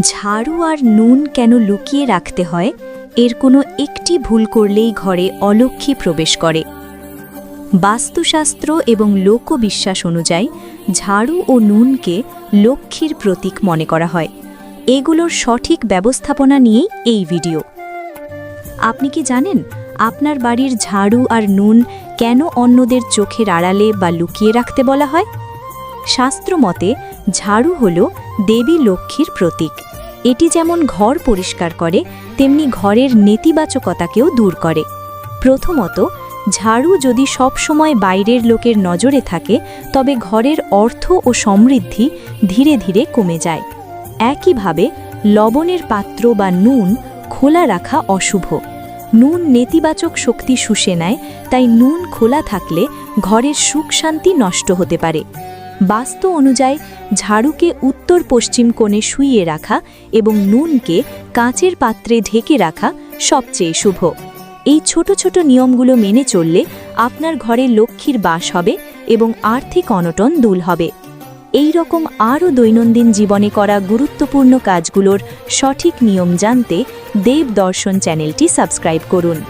ঝাড়ু আর নুন কেন লুকিয়ে রাখতে হয়? এর কোনো একটি ভুল করলেই ঘরে অলক্ষ্মী প্রবেশ করে। বাস্তুশাস্ত্র এবং লোকবিশ্বাস অনুযায়ী, ঝাড়ু ও নুনকে লক্ষ্মীর প্রতীক মনে করা হয়। এগুলোর সঠিক ব্যবস্থাপনা নিয়েই এই ভিডিও। আপনি কি জানেন, আপনার বাড়ির ঝাড়ু আর নুন কেন অন্যদের চোখের আড়ালে বা লুকিয়ে রাখতে বলা হয়? শাস্ত্রমতে ঝাড়ু হল দেবী লক্ষ্মীর প্রতীক। এটি যেমন ঘর পরিষ্কার করে, তেমনি ঘরের নেতিবাচকতাকেও দূর করে। প্রথমত, ঝাড়ু যদি সবসময় বাইরের লোকের নজরে থাকে, তবে ঘরের অর্থ ও সমৃদ্ধি ধীরে ধীরে কমে যায়। একইভাবে, লবণের পাত্র বা নুন খোলা রাখা অশুভ। নুন নেতিবাচক শক্তি শুষে নেয়, তাই নুন খোলা থাকলে ঘরের সুখ শান্তি নষ্ট হতে পারে। বাস্তু অনুযায়ী ঝাড়ুকে উত্তর পশ্চিম কোণে শুইয়ে রাখা এবং নুনকে কাঁচের পাত্রে ঢেকে রাখা সবচেয়ে শুভ। এই ছোট ছোট নিয়মগুলো মেনে চললে আপনার ঘরে লক্ষ্মীর বাস হবে এবং আর্থিক অনটন দূর হবে। এই রকম আরও দৈনন্দিন জীবনে করা গুরুত্বপূর্ণ কাজগুলোর সঠিক নিয়ম জানতে দেব দর্শন চ্যানেলটি সাবস্ক্রাইব করুন।